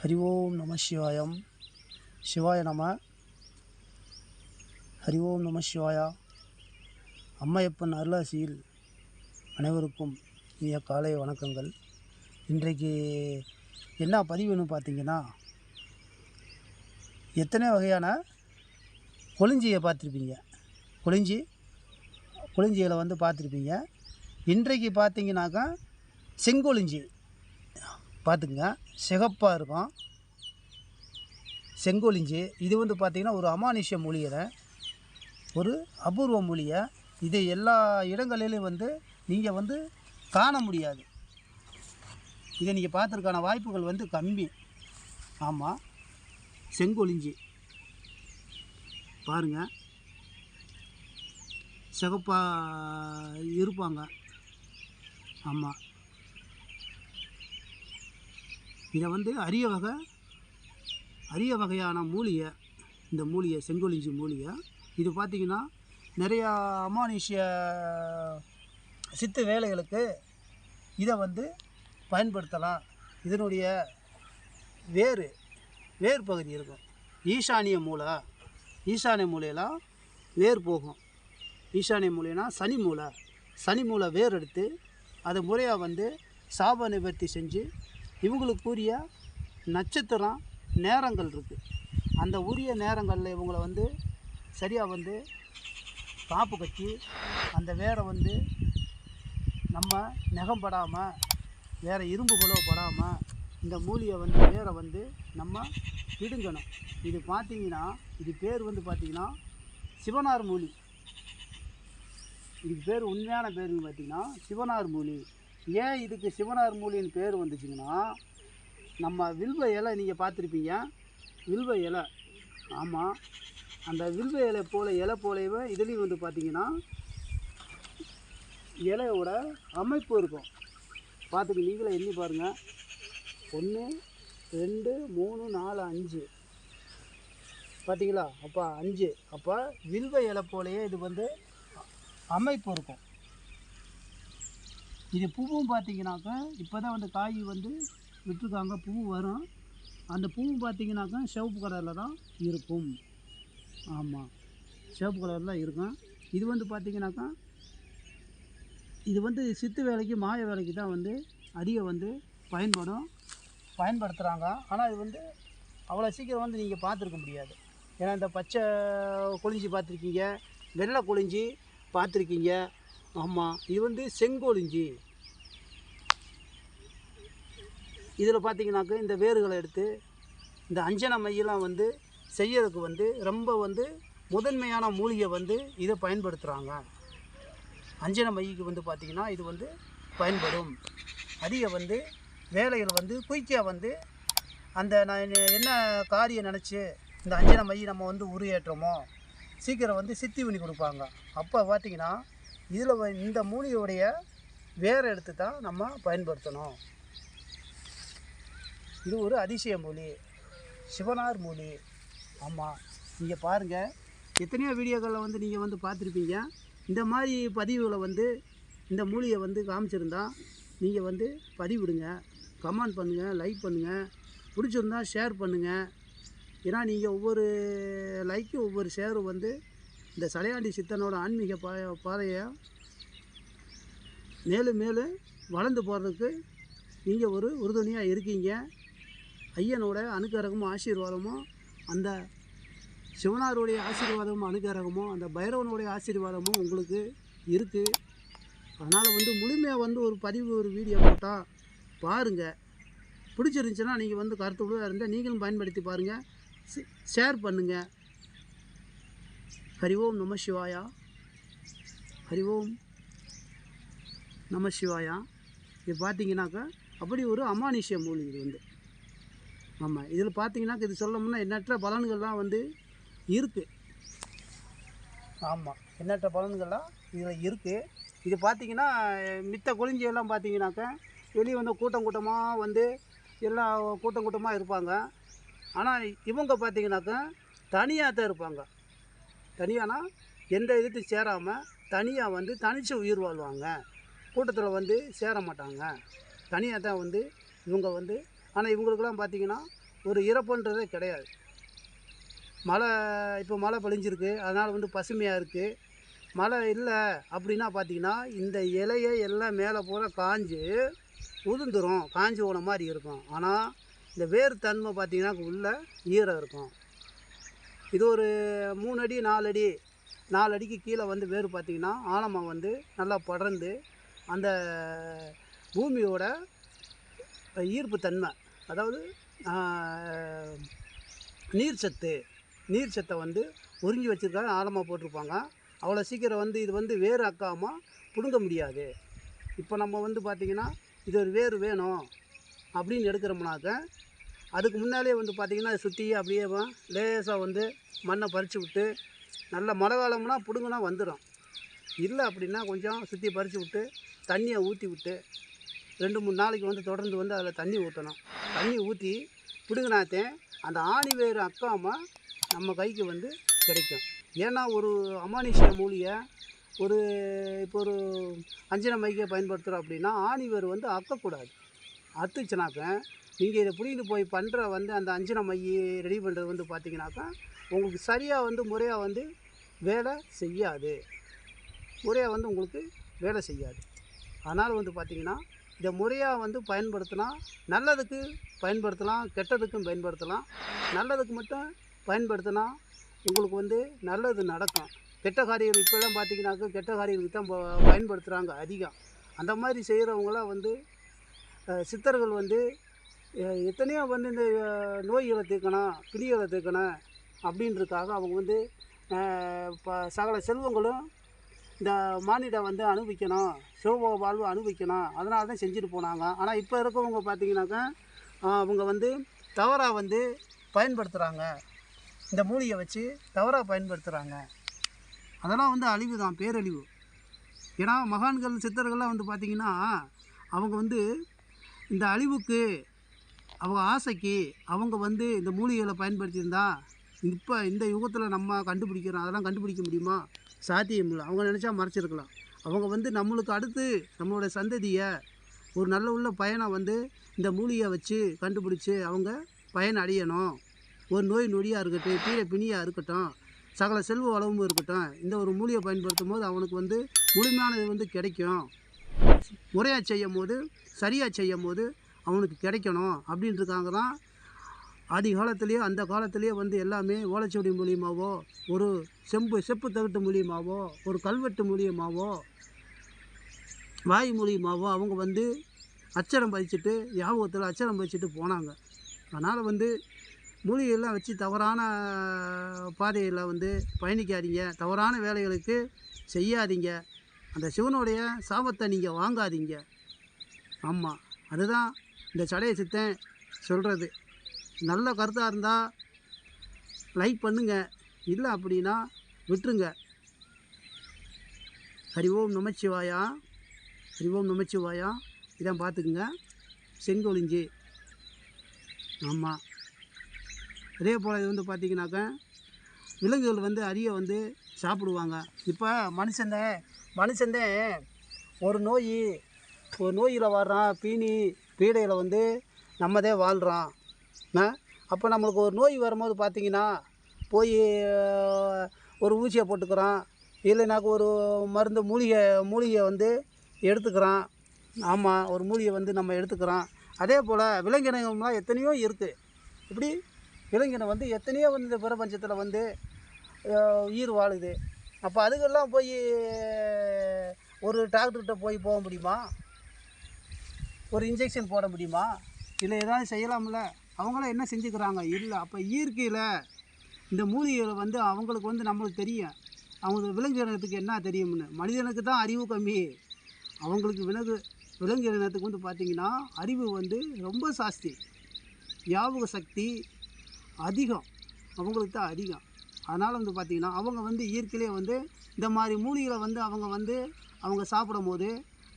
ஹரி ஓம் நம சிவாயம் சிவாய நம ஹரி ஓம் நம சிவாயா அம்மையப்பன் அருளாசியில் அனைவருக்கும் இனிய காலை வணக்கங்கள். இன்றைக்கு என்ன பதிவுன்னு பார்த்தீங்கன்னா எத்தனை வகையான கொளிஞ்சியை பார்த்துருப்பீங்க. கொளிஞ்சி கொளிஞ்சிகளை வந்து பார்த்துருப்பீங்க. இன்றைக்கு பார்த்தீங்கன்னாக்கா செங்கொழிஞ்சி. பார்த்துக்குங்க. சிகப்பாக இருக்கும். செங்கொளிஞ்சி இது வந்து பார்த்திங்கன்னா ஒரு அமானுஷ்ய மூலிகை ஒரு அபூர்வ மூலிகை இது எல்லா இடங்களிலும் வந்து நீங்கள் வந்து காண முடியாது. இதை நீங்கள் பார்த்துருக்கான வாய்ப்புகள் வந்து கம்மி. ஆமாம் செங்கொழிஞ்சி பாருங்கள் சிகப்பாக இருப்பாங்க. ஆமாம் இதை வந்து அரிய வகை அரிய வகையான மூலிகை இந்த மூலிகை செங்கோலிஞ்சி மூலிகை. இது பார்த்திங்கன்னா நிறையா அமானுஷ்ய சித்து வேலைகளுக்கு இதை வந்து பயன்படுத்தலாம். இதனுடைய வேறு வேர் பகுதி இருக்கும். ஈசானிய மூலை ஈசானிய மூலையெல்லாம் வேர் போகும். ஈசானிய மூலைனா சனி மூலை சனி மூலை வேர் எடுத்து அதை முறையாக வந்து சாப நிவர்த்தி செஞ்சு இவங்களுக்குரிய நட்சத்திரம் நேரங்கள் இருக்குது அந்த உரிய நேரங்களில் இவங்களை வந்து சரியாக வந்து காப்பு கட்டி அந்த வேரை வந்து நம்ம நெகம்படாமல் வேறு இரும்புகளோ படாமல் இந்த மூலியை வந்து வேரை வந்து நம்ம பிடுங்கணும். இது பார்த்தீங்கன்னா இது பேர் வந்து பார்த்திங்கன்னா சிவனார் மூலி. இதுக்கு பேர் உண்மையான பேருன்னு பார்த்தீங்கன்னா சிவனார் மூலி. ஏன் இதுக்கு சிவனார் மூலின்னு பேர் வந்துச்சுங்கன்னா நம்ம வில்வ இலை நீங்கள் பார்த்துருப்பீங்க. வில்வ இலை. ஆமாம் அந்த வில்வ இலை போல இலை போலவே இதுலேயும் வந்து பார்த்தீங்கன்னா இலையோட அமைப்பு இருக்கும். பார்த்துக்கு நீங்களே எண்ணி பாருங்கள் ஒன்று ரெண்டு மூணு நாலு அஞ்சு. பார்த்தீங்களா? அப்போ அஞ்சு. அப்போ வில்வ இலை போலையே இது வந்து அமைப்பு இருக்கும். இது பூவும் பார்த்தீங்கன்னாக்கா இப்போ தான் வந்து காய் வந்து விட்டுருக்காங்க பூ வரும். அந்த பூவும் பார்த்தீங்கன்னாக்கா சிவப்பு கலரில் தான் இருக்கும். ஆமாம் சிவப்பு கலரில் தான் இருக்கும். இது வந்து பார்த்தீங்கன்னாக்கா இது வந்து சித்து வேலைக்கு மாய வேலைக்கு தான் வந்து அதிகம் வந்து பயன்படும் பயன்படுத்துகிறாங்க ஆனால் இது வந்து அவ்வளோ சீக்கிரம் வந்து நீங்கள் பார்த்துருக்க முடியாது. ஏன்னா இந்த பச்சை குளிஞ்சி பார்த்துருக்கீங்க வெள்ளை குளிஞ்சி பார்த்துருக்கீங்க. ஆமாம் இது வந்து செங்கோலிஞ்சி இதில் பார்த்தீங்கன்னாக்க இந்த வேர்களை எடுத்து இந்த அஞ்சன மையெல்லாம் வந்து செய்யறதுக்கு வந்து ரொம்ப வந்து முதன்மையான மூலிகை வந்து இதை பயன்படுத்துகிறாங்க அஞ்சன மைக்கு வந்து பார்த்திங்கன்னா இது வந்து பயன்படும். அதிக வந்து வேலைகள் வந்து குயிக்காக வந்து அந்த நான் என்ன- காரியம் நினச்சி இந்த அஞ்சன மை நம்ம வந்து உருயேற்றமோ சீக்கிரம் வந்து சித்தி பண்ணி கொடுப்பாங்க. அப்போ பார்த்தீங்கன்னா இதில் இந்த மூலிகையுடைய வேர் எடுத்து தான் நம்ம பயன்படுத்தணும். இது ஒரு அதிசய மொழி சிவனார் மொழி ஆமாம் நீங்கள் பாருங்கள் எத்தனையோ வீடியோக்களில் வந்து நீங்கள் வந்து பார்த்துருப்பீங்க. இந்த மாதிரி பதிவுகளை வந்து இந்த மூலிகை வந்து காமிச்சிருந்தா நீங்கள் வந்து பதிவிடுங்க. கமெண்ட் பண்ணுங்கள் லைக் பண்ணுங்கள் பிடிச்சிருந்தா ஷேர் பண்ணுங்கள் ஏன்னா நீங்கள் ஒவ்வொரு லைக்கும் ஒவ்வொரு ஷேரும் வந்து இந்த சலையாண்டி சித்தனோட ஆன்மீக பாய பாதையை மேலும் மேலும் வளர்ந்து போகிறதுக்கு நீங்கள் ஒரு உறுதுணையாக இருக்கீங்க. ஐயனோட அணுக்கரகமும் ஆசீர்வாதமும் அந்த சிவனாருடைய ஆசீர்வாதமும் அணுக்கரகமும் அந்த பைரவனுடைய ஆசீர்வாதமும் உங்களுக்கு இருக்குது அதனால் வந்து முழுமையாக வந்து ஒரு பதிவு ஒரு வீடியோ போட்டால் பாருங்கள் பிடிச்சிருந்துச்சுன்னா நீங்கள் வந்து கருத்துள்ளதாக இருந்தால் நீங்களும் பயன்படுத்தி பாருங்கள் ஷேர் பண்ணுங்கள் ஹரி ஓம் நம சிவாயா ஹரி ஓம் நம சிவாயா இது பார்த்தீங்கன்னாக்கா அப்படி ஒரு அமானுஷ்ய மூலிகை இது வந்து ஆமாம் இதில் பார்த்தீங்கன்னாக்கா இது சொல்லணும்னா எண்ணற்ற பலன்கள்லாம் வந்து இருக்குது ஆமாம் எண்ணற்ற பலன்கள்லாம் இதில் இருக்குது இது பார்த்தீங்கன்னா மித்த கொழிஞ்சியெல்லாம் பார்த்தீங்கன்னாக்கா வெளியே வந்து கூட்டம் கூட்டமாக வந்து எல்லாம் கூட்டம் கூட்டமாக இருப்பாங்க. ஆனால் இவங்க பார்த்தீங்கன்னாக்கா தனியாக தான் இருப்பாங்க. தனியானா? எந்த இதுக்கும் சேராமல் தனியாக வந்து தனித்து உயிர் வாழ்வாங்க. கூட்டத்தில் வந்து சேர மாட்டாங்க. தனியாக தான் வந்து இவங்க வந்து ஆனால் இவங்களுக்கெல்லாம் பார்த்திங்கன்னா ஒரு இறப்புன்றதே கிடையாது. மழை இப்போ மழை பொழிஞ்சிருக்கு அதனால் வந்து பசுமையாக இருக்குது மழை இல்லை அப்படின்னா பார்த்திங்கன்னா இந்த இலையை எல்லாம் மேலே பூரா காஞ்சு உதுந்துரும் காஞ்சி போன மாதிரி இருக்கும். ஆனால் இந்த வேர் தன்மை பார்த்தீங்கன்னா உள்ள ஈரம் இருக்கும். இது ஒரு மூணு அடி நாலு அடி நாலு அடிக்கு கீழே வந்து வேர் பார்த்திங்கன்னா ஆழமாக வந்து நல்லா படர்ந்து அந்த பூமியோட ஈர்ப்பு தன்மை அதாவது நீர் சத்து நீர் சத்தை வந்து உறிஞ்சி வச்சுருக்காங்க ஆழமாக போட்டிருப்பாங்க. அவ்வளோ சீக்கிரம் வந்து இது வந்து வேர் அக்காமல் பிடுங்க முடியாது. இப்போ நம்ம வந்து பார்த்திங்கன்னா இது ஒரு வேர் வேணும் அப்படின்னு எடுக்கிறோம்னாக்க அதுக்கு முன்னாலே வந்து பார்த்திங்கன்னா சுற்றி அப்படியே லேசாக வந்து மண்ணை பறித்து விட்டு நல்ல மழை காலம்னா பிடுங்கினா வந்துடும் இல்லை அப்படின்னா கொஞ்சம் சுற்றி பறித்து விட்டு தண்ணியை ஊற்றி விட்டு ரெண்டு மூணு நாளைக்கு வந்து தொடர்ந்து வந்து அதில் தண்ணி ஊற்றணும் தண்ணி ஊற்றி பிடுங்கினாத்தேன் அந்த ஆணி வேறு அக்காமல் நம்ம கைக்கு வந்து கிடைக்கும். ஏன்னா ஒரு அமானுஷ்ய மூலிகை ஒரு இப்போ ஒரு அஞ்சன மைக்கை பயன்படுத்துகிறோம் அப்படின்னா ஆணி வேர் வந்து அக்கக்கூடாது. அத்துச்சுனாக்க நீங்கள் இதை பிடிக்கிட்டு போய் பண்ணுற வந்து அந்த அஞ்சன மைய ரெடி பண்ணுறது வந்து பார்த்தீங்கன்னாக்கா உங்களுக்கு சரியாக வந்து முறையாக வந்து வேலை செய்யாது. முறையாக வந்து உங்களுக்கு வேலை செய்யாது. அதனால் வந்து பார்த்திங்கன்னா இதை முறையாக வந்து பயன்படுத்தினா நல்லதுக்கு பயன்படுத்தலாம் கெட்டதுக்கும் பயன்படுத்தலாம். நல்லதுக்கு மட்டும் பயன்படுத்தினா உங்களுக்கு வந்து நல்லது நடக்கும். கெட்ட காரியங்கள் இப்போல்லாம் பார்த்தீங்கன்னாக்கா கெட்ட காரியங்களுக்கு தான் ப- பயன்படுத்துகிறாங்க அதிகம். அந்த மாதிரி செய்கிறவங்களாம் வந்து சித்தர்கள் வந்து எத்தனையோ வந்து இந்த நோய்களை தீர்க்கணும் பிடிகளை தீர்க்கணும் அப்படின்றதுக்காக அவங்க வந்து இப்போ ப- சகல செல்வங்களும் இந்த மானிடம் வந்து அனுபவிக்கணும் சிவபோக வாழ்வு அனுபவிக்கணும். அதனால தான் செஞ்சுட்டு போனாங்க. ஆனால் இப்போ இருக்கவங்க பார்த்தீங்கன்னாக்கா அவங்க வந்து தவறாக வந்து பயன்படுத்துகிறாங்க இந்த மூலிகை வச்சு தவறாக பயன்படுத்துகிறாங்க அதெல்லாம் வந்து அழிவு தான் பேரழிவு. ஏன்னா மகான்கள் சித்தர்கள்லாம் வந்து பார்த்திங்கன்னா அவங்க வந்து இந்த அழிவுக்கு அவங்க ஆசைக்கு அவங்க வந்து இந்த மூலிகைகளை பயன்படுத்தியிருந்தா இப்போ இந்த யுகத்தில் நம்ம கண்டுபிடிக்கிறோம் அதெல்லாம் கண்டுபிடிக்க முடியுமா? சாத்தியம் இல்லை. அவங்க நினச்சா மறைச்சிருக்கலாம். அவங்க வந்து நம்மளுக்கு அடுத்து நம்மளோட சந்ததியை ஒரு நல்ல உள்ள பயனை வந்து இந்த மூலிகையை வச்சு கண்டுபிடிச்சி அவங்க பயன் அடையணும். ஒரு நோய் நொடியாக இருக்கட்டும் கீழே பிணியாக இருக்கட்டும் சகல செல்வ வளமும் இருக்கட்டும் இந்த ஒரு மூலிகை பயன்படுத்தும் போது அவனுக்கு வந்து முழுமையானது வந்து கிடைக்கும். முறையாக செய்யும் போது சரியாக செய்யும் போது அவனுக்கு கிடைக்கணும் அப்படின்றதுக்காக தான் ஆதி காலத்துலேயே அந்த காலத்துலேயே வந்து எல்லாமே ஓலைச்சுவடி மூலியமாகவோ ஒரு செம்பு செப்பு தகட்டு மூலியமாகவோ ஒரு கல்வெட்டு மூலியமாகவோ வாய் மூலியமாகவோ அவங்க வந்து அச்சரம் பதிச்சுட்டு ஞாபகத்தில் அச்சரம் பதிச்சுட்டு போனாங்க. அதனால் வந்து மூலிகையெல்லாம் வச்சு தவறான பாதையில் வந்து பயணிக்காதீங்க. தவறான வேலைகளுக்கு செய்யாதீங்க. அந்த சிவனுடைய சாபத்தை நீங்கள் வாங்காதீங்க. ஆமாம் அதுதான் இந்த சடைய சித்தன் சொல்கிறது நல்ல கருத்தாக இருந்தால் லைக் பண்ணுங்க. இல்லை அப்படின்னா விட்டுருங்க. ஹரி ஓம் நமச்சிவாயா? ஹரி ஓம் நமச்சிவாயா? இதான் பார்த்துக்குங்க. செங்கொழிஞ்சி ஆமாம் அதே போல் இது வந்து பார்த்தீங்கன்னாக்கா விலங்குகள் வந்து அரிய வந்து சாப்பிடுவாங்க. இப்போ மனுஷந்த மனுஷந்தே ஒரு நோய் ஒரு நோயில் வர்றான் பீனி பீடையில் வந்து நம்மதே வாழ்கிறோம் அப்போ நம்மளுக்கு ஒரு நோய் வரும்போது பார்த்திங்கன்னா போய் ஒரு ஊசியை போட்டுக்கிறோம் இல்லைனாக்கா ஒரு மருந்து மூலிகை மூலிகை வந்து எடுத்துக்கிறோம் ஆமாம் ஒரு மூலிகை வந்து நம்ம எடுத்துக்கிறோம் அதே போல் விலங்கினங்கள்லாம் எத்தனையோ இருக்குது இப்படி விலங்கினம் வந்து எத்தனையோ வந்து இந்த பிரபஞ்சத்தில் வந்து உயிர் வாழுது. அப்போ அதுக்கெல்லாம் போய் ஒரு டாக்டர்கிட்ட போய் போக முடியுமா? ஒரு இன்ஜெக்ஷன் போட முடியுமா? இல்லை ஏதாவது செய்யலாம்ல? அவங்களாம் என்ன செஞ்சுக்கிறாங்க? இல்லை அப்போ இயற்கையில் இந்த மூலிகையில் வந்து அவங்களுக்கு வந்து நம்மளுக்கு தெரியும். அவங்க விலங்கு இனத்துக்கு என்ன தெரியும்னு. மனிதனுக்கு தான் அறிவு கம்மி. அவங்களுக்கு விலங்கு விலங்கு இனத்துக்கு வந்து பார்த்திங்கன்னா அறிவு வந்து ரொம்ப ஜாஸ்தி ஞாபக சக்தி அதிகம். அவங்களுக்கு தான் அதிகம். அதனால் வந்து பார்த்திங்கன்னா அவங்க வந்து இயற்கையிலே வந்து இந்த மாதிரி மூலிகளை வந்து அவங்க வந்து அவங்க சாப்பிடும் போது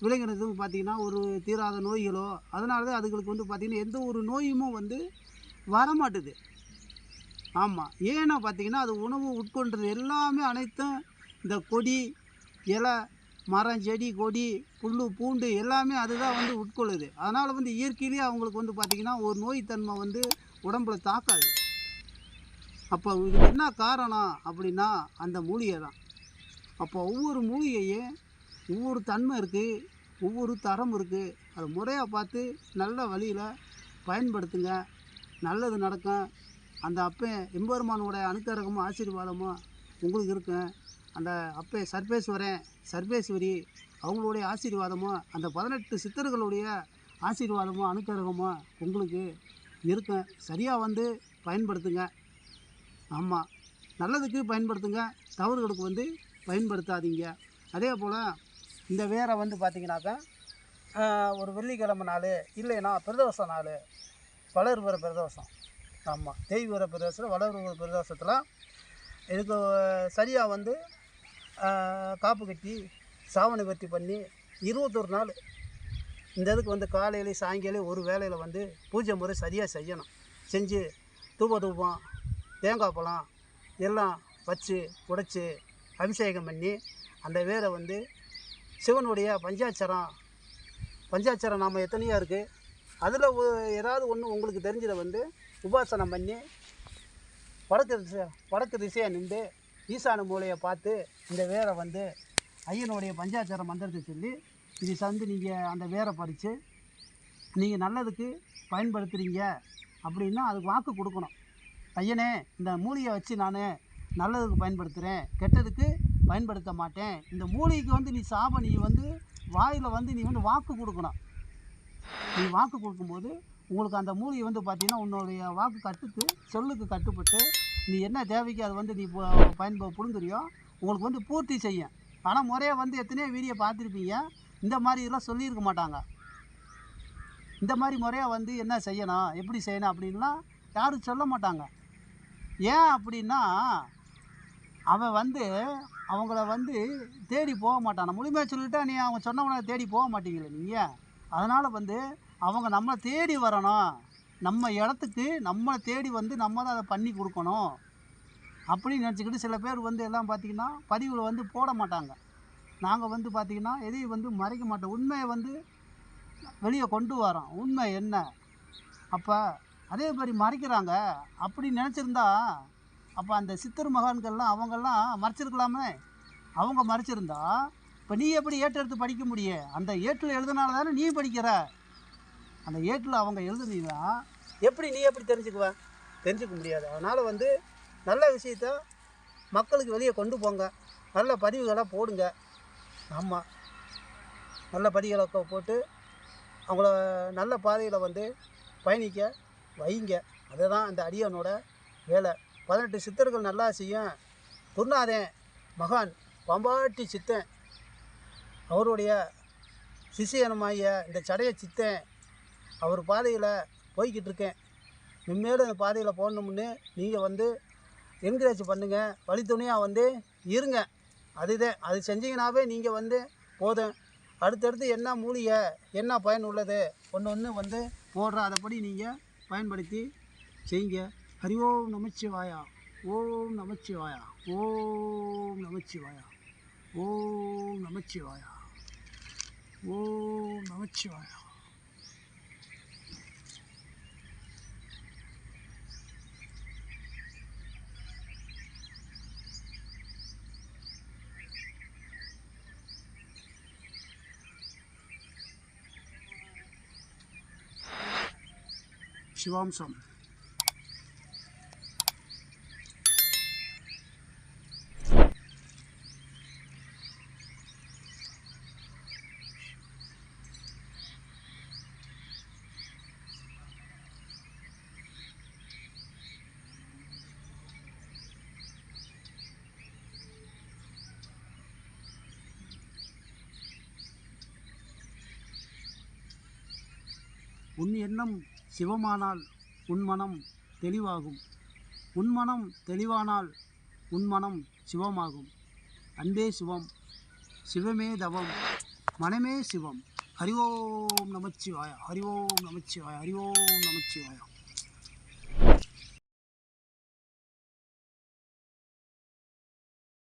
விலங்கினத்துக்கு பார்த்திங்கன்னா ஒரு தீராத நோய்களோ அதனால தான் அதுங்களுக்கு வந்து பார்த்திங்கன்னா எந்த ஒரு நோயுமோ வந்து வரமாட்டுது. ஆமாம் ஏன்னா பார்த்திங்கன்னா அது உணவு உட்கொண்டது எல்லாமே அனைத்தும் இந்த கொடி இலை மரம் செடி கொடி புல் பூண்டு எல்லாமே அதுதான் வந்து உட்கொள்ளுது. அதனால் வந்து இயற்கையிலேயே அவங்களுக்கு வந்து பார்த்திங்கன்னா ஒரு நோய் தன்மை வந்து உடம்புல தாக்காது. அப்போ இதுக்கு என்ன காரணம் அப்படின்னா அந்த மூலிகை தான் அப்போ ஒவ்வொரு மூலிகையும் ஒவ்வொரு தன்மை இருக்குது ஒவ்வொரு தரம் இருக்குது அதை முறையாக பார்த்து நல்ல வழியில் பயன்படுத்துங்க. நல்லது நடக்கும். அந்த அப்பே எம்பெருமானோட அனுக்கரகமும் ஆசீர்வாதமும் உங்களுக்கு இருக்கும். அந்த அப்பே சர்வேஸ்வரன் சர்வேஸ்வரி அவங்களுடைய ஆசீர்வாதமும் அந்த பதினெட்டு சித்தர்களுடைய ஆசீர்வாதமும் அனுக்கரகமும் உங்களுக்கு இருக்கும். சரியாக வந்து பயன்படுத்துங்க. ஆமாம் நல்லதுக்கு பயன்படுத்துங்க. தவறுகளுக்கு வந்து பயன்படுத்தாதீங்க. அதே போல் இந்த வேரை வந்து பார்த்திங்கனாக்கா ஒரு வெள்ளிக்கிழமை நாள் இல்லைன்னா பிரதோஷம் நாள். வளர்வர பிரதோஷம். ஆமாம் தெய்வீர பிரதோஷத்தில் வளர்வர பிரதோஷத்தில் இதுக்கு சரியாக வந்து காப்பு கட்டி சாவணி பற்றி பண்ணி இருபத்தொரு நாள் இந்த இதுக்கு வந்து காலையிலேயும் சாயங்காலையும் ஒரு வேளையில் வந்து பூஜை முறை சரியாக செய்யணும். செஞ்சு தூப தூபம் தேங்காய் பழம் எல்லாம் வச்சு உடைச்சி அபிஷேகம் பண்ணி அந்த வேரை வந்து சிவனுடைய பஞ்சாட்சரம். பஞ்சாட்சரம் நாம் எத்தனையோ இருக்குது அதில் ஏதாவது ஒன்று உங்களுக்கு தெரிஞ்சதை வந்து உபாசனம் பண்ணி வடக்கு திசை வடக்கு திசையாக நின்று ஈசான மூலையை பார்த்து இந்த வேரை வந்து ஐயனுடைய பஞ்சாட்சர மந்திரத்தை சொல்லி இது சந்து நீங்கள் அந்த வேரை பறித்து நீங்கள் நல்லதுக்கு பயன்படுத்துகிறீங்க அப்படின்னா அதுக்கு வாக்கு கொடுக்கணும். ஐயனே இந்த மூலியை வச்சு நான் நல்லதுக்கு பயன்படுத்துகிறேன் கெட்டதுக்கு பயன்படுத்த மாட்டேன். இந்த மூலிகைக்கு வந்து நீ சாப நீ வந்து வாயில் வந்து நீ வந்து வாக்கு கொடுக்கணும். நீ வாக்கு கொடுக்கும்போது உங்களுக்கு அந்த மூலிகை வந்து பார்த்தீங்கன்னா உன்னுடைய வாக்கு கட்டுக்கு சொல்லுக்கு கட்டுப்பட்டு நீ என்ன தேவைக்கு அது வந்து நீ ப- பயன்ப புரிந்துறியோ உங்களுக்கு வந்து பூர்த்தி செய்யும். ஆனால் முறையாக வந்து எத்தனையோ வீடியோ பார்த்துருப்பீங்க. இந்த மாதிரி இதெல்லாம் சொல்லியிருக்க மாட்டாங்க. இந்த மாதிரி முறையாக வந்து என்ன செய்யணும் எப்படி செய்யணும் அப்படின்லாம் யாரும் சொல்ல மாட்டாங்க. ஏன் அப்படின்னா அவன் வந்து அவங்கள வந்து தேடி போக மாட்டான். முழுமையாக சொல்லிட்டா நீ அவங்க சொன்னவனை தேடி போக மாட்டீங்களே நீங்கள் அதனால் வந்து அவங்க நம்மளை தேடி வரணும். நம்ம இடத்துக்கு நம்மளை தேடி வந்து நம்ம தான் அதை பண்ணி கொடுக்கணும். அப்படின்னு நினச்சிக்கிட்டு சில பேர் வந்து எல்லாம் பார்த்திங்கன்னா பதிவில் வந்து போட மாட்டாங்க. நாங்கள் வந்து பார்த்திங்கன்னா எதையும் வந்து மறைக்க மாட்டோம். உண்மையை வந்து வெளியே கொண்டு வரோம். உண்மை என்ன? அப்போ அதே மாதிரி மறைக்கிறாங்க. அப்படி நினச்சிருந்தா அப்போ அந்த சித்தர் மகான்கள்லாம் அவங்கெல்லாம் மறைச்சிருக்கலாமே. அவங்க மறைச்சிருந்தா இப்போ நீ எப்படி ஏற்றெடுத்து படிக்க முடியும் அந்த ஏட்டில் எழுதுனால தானே நீ படிக்கிற? அந்த ஏட்டில் அவங்க எழுதுனீங்கன்னா எப்படி நீ எப்படி தெரிஞ்சுக்குவ? தெரிஞ்சுக்க முடியாது. அதனால் வந்து நல்ல விஷயத்த மக்களுக்கு வெளியே கொண்டு போங்க. நல்ல பதிவுகளை போடுங்க. ஆமாம் நல்ல பதிவுகளை போட்டு அவங்கள நல்ல பாதையில் வந்து பயணிக்க வைங்க. அதுதான் அந்த அடியனோட வேலை. பதினெட்டு சித்தர்கள் நல்லா செய்யும். குருநாதன் மகான் பம்பாட்டி சித்தன். அவருடைய சிசியனமாகிய இந்த சடைய சித்தன் அவர் பாதையில் போய்கிட்டு இருக்கேன் மென்மேலும் இந்த பாதையில் போகணும்னு நீங்கள் வந்து என்கரேஜ் பண்ணுங்கள் வழித்துணையாக வந்து இருங்க. அதுதான் அது செஞ்சீங்கனாவே நீங்கள் வந்து போதும். அடுத்தடுத்து என்ன மூலிகை என்ன பயன் உள்ளது ஒன்று ஒன்று வந்து போடுற அதைப்படி நீங்கள் பயன்படுத்தி செய்யுங்க. ஹரி ஓம் நமச்சிவாயா ஓம் நமச்சிவாயா ஓம் நமச்சிவாயா ஓம் நமச்சிவாயா ஓம் நமச்சிவாயா சிவாம்சம் உன் எண்ணம் சிவமானால் உன் மனம் தெளிவாகும். உன் மனம் தெளிவானால் உன் மனம் சிவமாகும். அன்பே சிவம் சிவமே தவம் மனமே சிவம். ஹரி ஓம் நமச்சிவாய ஹரி ஓம் நமச்சிவாய ஹரி ஓம் நமச்சிவாயா.